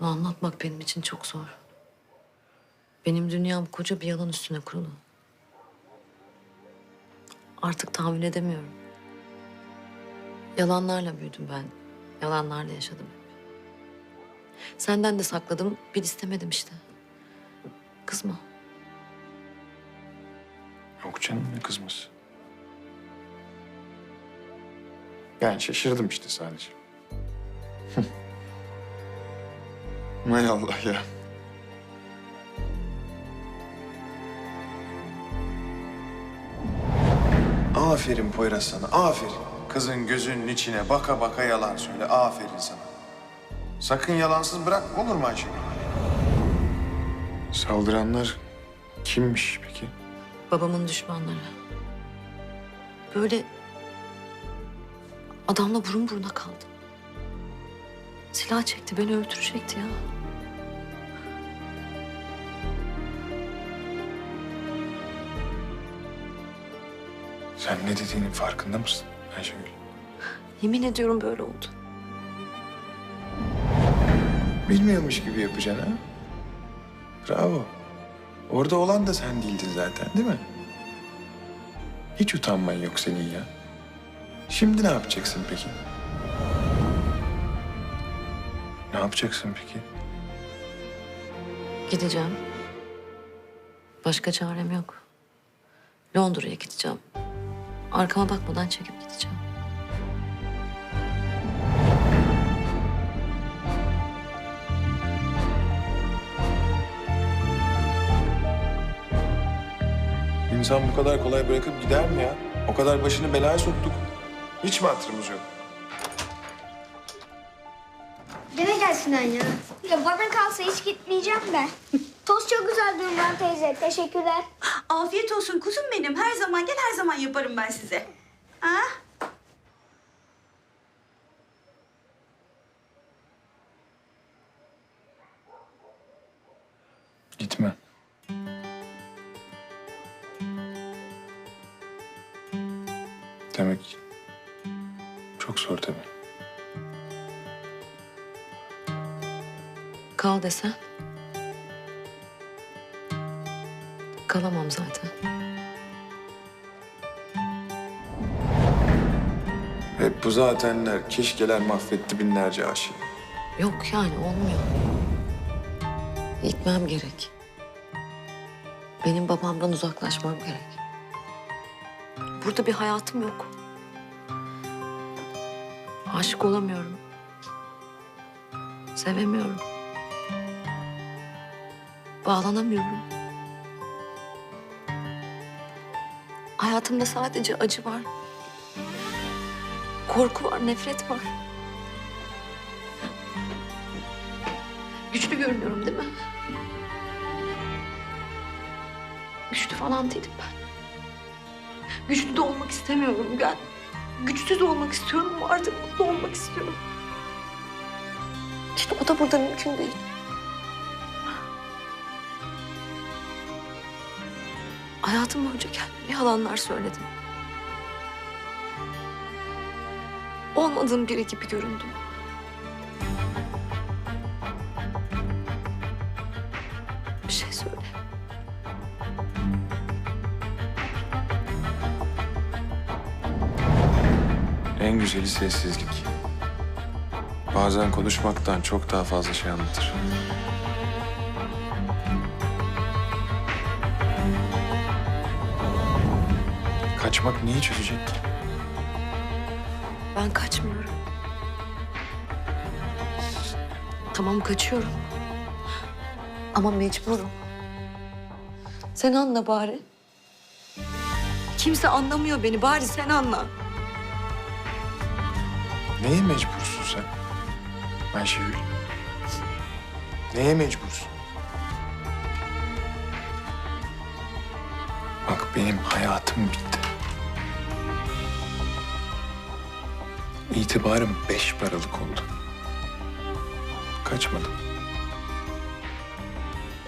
Bunu anlatmak benim için çok zor. Benim dünyam koca bir yalan üstüne kurulu. Artık tahammül edemiyorum. Yalanlarla büyüdüm ben. Yalanlarla yaşadım hep. Senden de sakladım, bil istemedim işte. Kızma. Yok canım ne kızması. Yani şaşırdım işte sadece. Hay Allah ya. Aferin Poyraz sana, aferin. Kızın gözünün içine baka baka yalan söyle, aferin sana. Sakın yalansız bırak, olur mu Ayşegül? Saldıranlar kimmiş peki? Babamın düşmanları. Böyle adamla burun buruna kaldım. Silah çekti, beni öldürecekti ya. Sen ne dediğinin farkında mısın Ayşegül? Yemin ediyorum böyle oldu. Bilmiyormuş gibi yapacaksın ha? Bravo. Orada olan da sen değildin zaten değil mi? Hiç utanman yok senin ya. Şimdi ne yapacaksın peki? Ne yapacaksın peki? Gideceğim. Başka çarem yok. Londra'ya gideceğim. Arkama bakmadan çekip gideceğim. İnsan bu kadar kolay bırakıp gider mi ya? O kadar başını belaya soktuk. Hiç mi hatırımız yok? Gene gelsin ya. Ya bana kalsa hiç gitmeyeceğim ben. Tost çok güzel Dürman teyze. Teşekkürler. Afiyet olsun kuzum benim. Her zaman gel her zaman yaparım ben size. Ha? Gitme. Demek çok zor tabii. Kal desen. Kalamam zaten. Hep bu zatenler, keşkeler mahvetti binlerce aşığı. Yok yani olmuyor. Gitmem gerek. Benim babamdan uzaklaşmam gerek. Burada bir hayatım yok. Aşık olamıyorum. Sevemiyorum. Bağlanamıyorum. Hayatımda sadece acı var. Korku var, nefret var. Güçlü görünüyorum değil mi? Güçlü falan değilim ben. Güçlü de olmak istemiyorum ben. Güçsüz olmak istiyorum artık mutlu olmak istiyorum. İşte o da burada mümkün değil. Hayatım boyunca kendime yalanlar söyledim. Olmadığım biri gibi göründüm. Bir şey söyle. En güzeli sessizlik. Bazen konuşmaktan çok daha fazla şey anlatır. Kaçmak neyi çözecek ki? Ben kaçmıyorum. Tamam kaçıyorum. Ama mecburum. Sen anla bari. Kimse anlamıyor beni. Bari sen anla. Neye mecbursun sen? Ayşegül. Neye mecbursun? Bak benim hayatım bitti. İtibarım beş paralık oldu. Kaçmadım.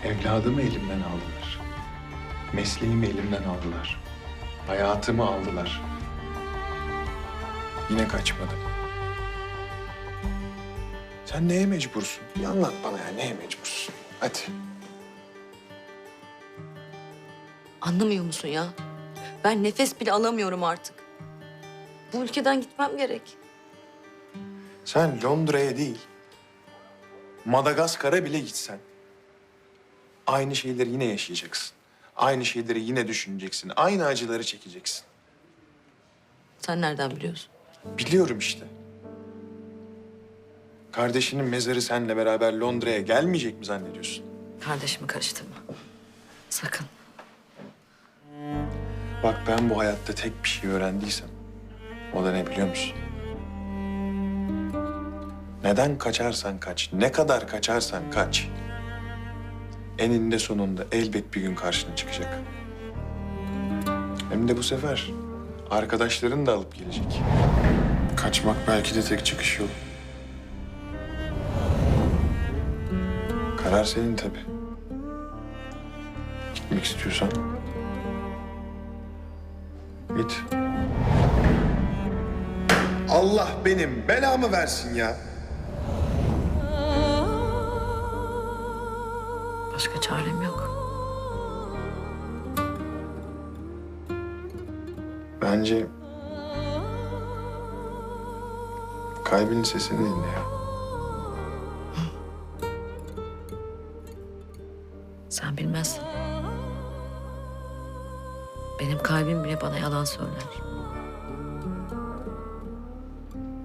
Evladımı elimden aldılar. Mesleğimi elimden aldılar. Hayatımı aldılar. Yine kaçmadım. Sen neye mecbursun? Bir anlat bana ya neye mecbursun? Hadi. Anlamıyor musun ya? Ben nefes bile alamıyorum artık. Bu ülkeden gitmem gerek. Sen Londra'ya değil, Madagaskar'a bile gitsen aynı şeyleri yine yaşayacaksın. Aynı şeyleri yine düşüneceksin. Aynı acıları çekeceksin. Sen nereden biliyorsun? Biliyorum işte. Kardeşinin mezarı seninle beraber Londra'ya gelmeyecek mi zannediyorsun? Kardeşimi karıştırma. Sakın. Bak ben bu hayatta tek bir şey öğrendiysem o da ne biliyor musun? Neden kaçarsan kaç, ne kadar kaçarsan kaç. Eninde sonunda elbet bir gün karşına çıkacak. Hem de bu sefer arkadaşların da alıp gelecek. Kaçmak belki de tek çıkış yolu. Karar senin tabii. Gitmek istiyorsan Git. Allah benim belamı versin ya. Başka çarem yok. Bence kalbinin sesini dinle ya. Sen bilmezsin. Benim kalbim bile bana yalan söyler.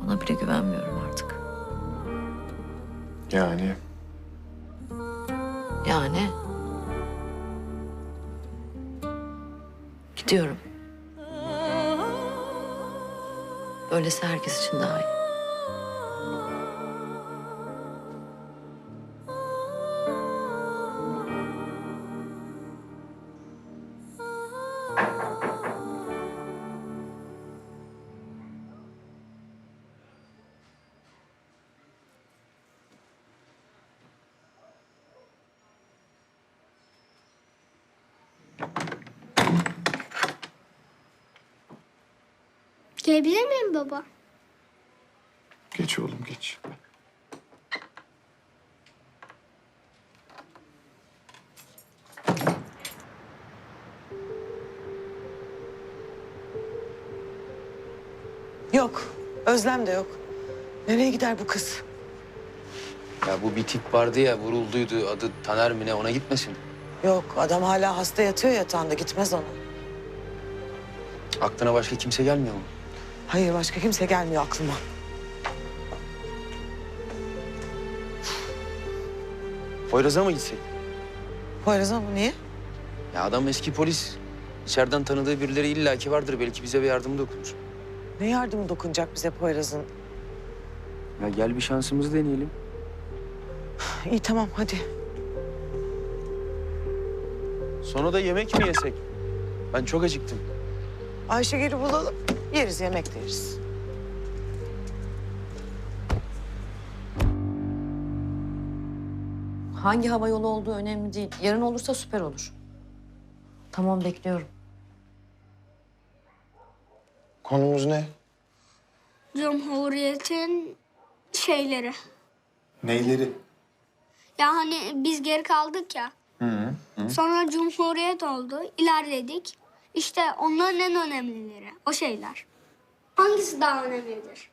Ona bile güvenmiyorum artık. Yani Yani... Gidiyorum. Böylesi herkes için daha iyi. Gelebilir miyim baba? geç oğlum geç. Yok. Özlem de yok. Nereye gider bu kız? Ya bu bir tip vardı ya vurulduydu adı Taner mi ne ona gitmesin. Yok. Adam hala hasta yatıyor yatağında. Gitmez ona. Aklına başka kimse gelmiyor mu? Hayır başka kimse gelmiyor aklıma. Poyraz'a mı gitsek? Poyraz'a mı? Niye? Ya adam eski polis. İçeriden tanıdığı birileri illaki vardır. Belki bize bir yardım dokunur. Ne yardımı dokunacak bize Poyraz'ın? Ya gel bir şansımızı deneyelim. İyi tamam hadi. Sonra da yemek mi yesek? Ben çok acıktım. Ayşegül'ü bulalım. Yeriz yemek de yeriz. Hangi hava yolu olduğu önemli değil. Yarın olursa süper olur. Tamam bekliyorum. Konumuz ne? Cumhuriyetin şeyleri. Neyleri? Ya hani biz geri kaldık ya. Sonra cumhuriyet oldu. ilerledik. İşte onların en önemlileri. O şeyler. Hangisi daha önemlidir?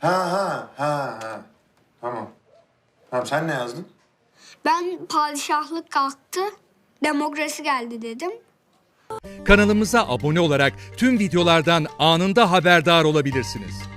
Ha ha ha ha. Tamam. Tamam sen ne yazdın? Ben padişahlık kalktı, demokrasi geldi dedim. Kanalımıza abone olarak tüm videolardan anında haberdar olabilirsiniz.